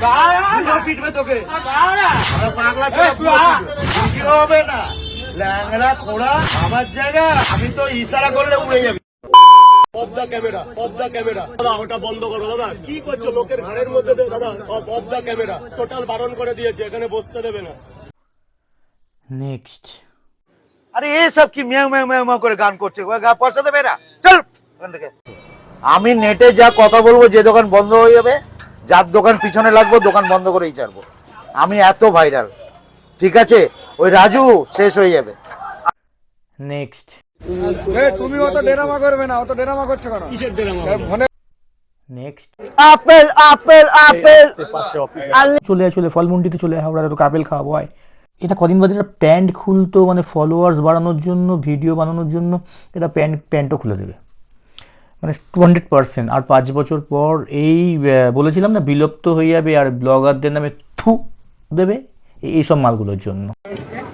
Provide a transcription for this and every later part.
পিটবে তোকে আরে। পাগলা হবে না ল্যাংড়া খোড়া আমার জায়গা আমি তো ইশারা করলে উড়ে যাবি দ্য ক্যামেরা দ্য ক্যামেরা দাদা ওটা বন্ধ করো দাদা কি করছ লোকের মধ্যে দাদা দ্য ক্যামেরা টোটাল বারণ করে দিয়েছে এখানে বসতে দেবে না নেক্সট আরে এ সব কি করে গান করছে? গা পয়সা দেবে না চল ওখান থেকে। আমি নেটে যা কথা বলব যে দোকান বন্ধ হয়ে যাবে যার দোকান পিছনে লাগবো দোকান বন্ধ করেই ছাড়বো। আমি এত ভাইরাল ঠিক আছে? ওই রাজু শেষ হয়ে যাবে। নেক্সট তুমি অত ডেরামা করবে না অত ডেরামা করছ কেন? কিসের ড্রামা? নেক্সট আপেল আপেল চলে চলে হাওড়ার আপেল খাওয়াবো হয় এটা কদিন বাদে একটা প্যান্ট খুলতো মানে ফলোয়ার্স বাড়ানোর জন্য ভিডিও বানানোর জন্য এটা প্যান্ট প্যান্টও খুলে দেবে। মানে টু হান্ড্রেড পার্সেন্ট আর পাঁচ বছর পর এই বলেছিলাম না বিলুপ্ত হয়ে যাবে আর ব্লগারদের নামে থু দেবে এই- এইসব মালগুলোর জন্য।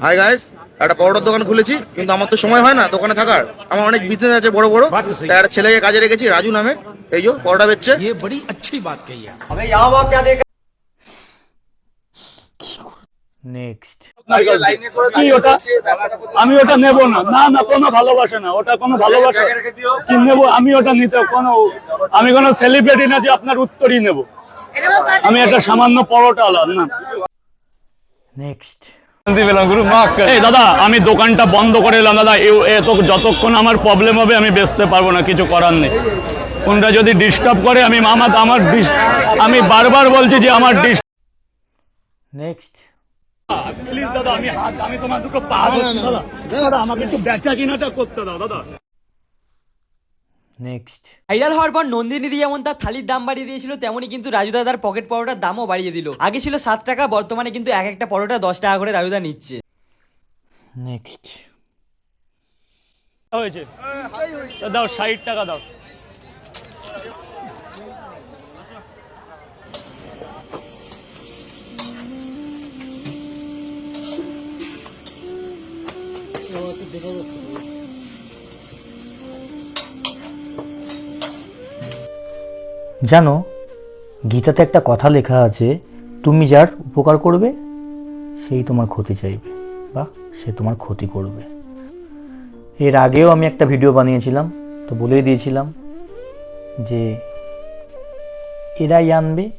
হাই গাইস একটা পরোটার দোকান খুলেছি কিন্তু আমার তো সময় হয় না দোকানে থাকার। আমার অনেক বিজনেস আছে বড় বড়। একটা ছেলেকে কাজে রেখেছি রাজু নামে। এই যে পরোটা বেচছে। নেক্সট কি ওটা? আমি ওটা নেব না। না না কোনো ভালোবাসা না। ওটা কোনো ভালোবাসা কি নেব? আমি ওটা নিতে কোনো আমি কোনো সেলিব্রিটি না যে আপনার উত্তরই নেব। আমি একটা সামান্য পরোটা আলাম না। নেক্সট দাদা আমি দোকানটা বন্ধ করে এলাম দাদা। এ- এ তো যতক্ষণ আমার প্রবলেম হবে আমি বেচতে পারব না কিছু করার নেই। কোনটা যদি ডিস্টার্ব করে আমি আমার আমার আমি বারবার বলছি যে আমার ডিস নেক্সট প্লিজ দাদা আমি হাত আমি তোমার দুটো পা দাদা। দাদা আমাকে একটু বেচা কিনাটা করতে দাও দাদা। নেক্সট ভাইরাল হওয়ার পর নন্দিনী যেমন তার থালির দাম বাড়িয়ে দিয়েছিল তেমনই কিন্তু রাজুদা তার পকেট পরোটার দামও বাড়িয়ে দিল। আগে ছিল সাত টাকা বর্তমানে কিন্তু এক একটা পরোটা দশ টাকা করে রাজুদা নিচ্ছে। নেক্সট হয়েছে। দাও ষাট টাকা দাও। জানো, গীতাতে একটা কথা লেখা আছে, তুমি যার উপকার করবে, সেই তোমার ক্ষতি চাইবে, বা সে তোমার ক্ষতি করবে। এর আগেও আমি একটা ভিডিও বানিয়েছিলাম, তো বলেই দিয়েছিলাম যে, এরাই আনবে,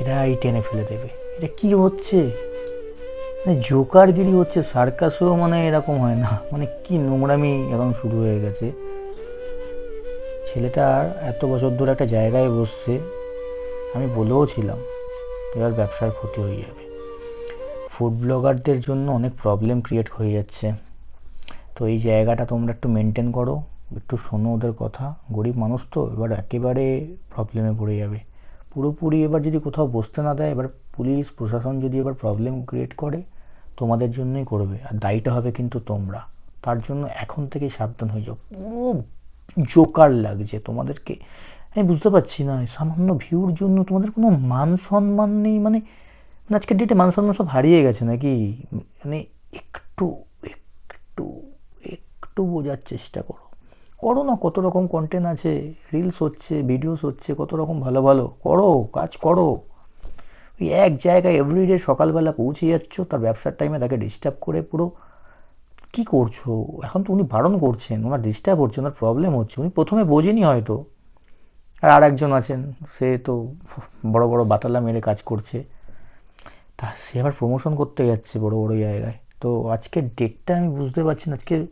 এরাই টেনে ফেলে দেবে। এটা কি হচ্ছে? মানে জোকারগিরি হচ্ছে, সার্কাসও মানে এরকম হয় না। মানে কি নোংরামি এখন শুরু হয়ে গেছে। ছেলেটার এত বছর ধরে একটা জায়গায় বসছে, আমি বলেও ছিলাম, এবার ব্যবসার ক্ষতি হয়ে যাবে। ফুড ব্লগারদের জন্য অনেক প্রবলেম ক্রিয়েট হয়ে যাচ্ছে। তো এই জায়গাটা তোমরা একটু মেনটেন করো, একটু শোনো ওদের কথা। গরিব মানুষ তো, এবার একেবারে প্রবলেমে পড়ে যাবে। পুরোপুরি এবার যদি কোথাও বসতে না দেয়, এবার পুলিশ, প্রশাসন যদি এবার প্রবলেম ক্রিয়েট করে, তোমাদের জন্যই করবে। আর দায়ীটা হবে কিন্তু তোমরা। তার জন্য এখন থেকেই সাবধান হয়ে যাও। পুরো জোকার লাগছে তোমাদেরকে। আমি বুঝতে পারছি না সামান্য ভিউর জন্য তোমাদের কোনো মান সম্মান নেই? মানে মানে আজকের ডেটে মান সম্মান সব হারিয়ে গেছে নাকি? মানে একটু একটু একটু বোঝার চেষ্টা করো। করো না, কত রকম কন্টেন্ট আছে রিলস হচ্ছে ভিডিওস হচ্ছে, কত রকম ভালো ভালো। করো, কাজ করো। ওই এক জায়গায় এভরিডে সকালবেলা পৌঁছে যাচ্ছ, তার ব্যবসার টাইমে তাকে ডিস্টার্ব করে পুরো, কি করছ? এখন তো উনি বারণ করছেন, ওনার ডিস্টার্ব হচ্ছে, ওনার প্রবলেম হচ্ছে, উনি প্রথমে বোঝেনি হয়তো। আর আর একজন আছেন, সে তো বড় বড় বাতালা মেরে কাজ করছে। তা সে আবার প্রমোশন করতে যাচ্ছে বড় বড় জায়গায়। তো আজকের ডেটটা আমি বুঝতে পারছি না, আজকে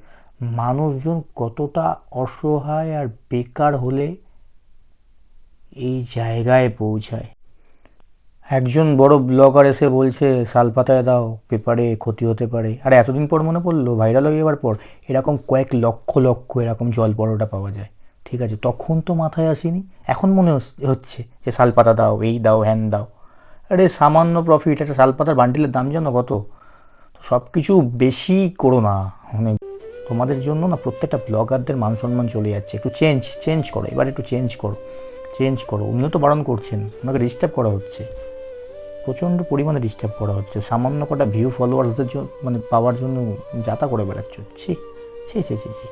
মানুষজন কতটা অসহায় আর বেকার হলে এই জায়গায় পৌঁছায়। একজন বড় ব্লগার এসে বলছে শালপাতায় দাও, পেপারে ক্ষতি হতে পারে। আর এতদিন পর মনে পড়ল ভাইরাল হয়ে যাওয়ার পর এরকম কয়েক লক্ষ লক্ষ এরকম জল পরোটা পাওয়া যায়। ঠিক আছে, তখন তো মাথায় আসেনি, এখন মনে হচ্ছে যে শালপাতা দাও, এই দাও, হ্যান দাও। আরে সামান্য প্রফিট একটা শালপাতার বান্ডিলের দাম জানো কত? সব কিছু বেশি করো না মানে তোমাদের জন্য না প্রত্যেকটা ব্লগারদের মান সম্মান চলে যাচ্ছে। একটু চেঞ্জ চেঞ্জ করো, এবার একটু চেঞ্জ করো। চেঞ্জ করো, উনিও তো বারণ করছেন, ওনাকে ডিস্টার্ব করা হচ্ছে। প্রচণ্ড পরিমাণে ডিস্টার্ব করা হচ্ছে। সামান্য কটা ভিউ ফলোয়ার্সদের জন্য মানে পাওয়ার জন্য যাতা করে বেড়াচ্ছ। ছি ছি ছি ছি ছি।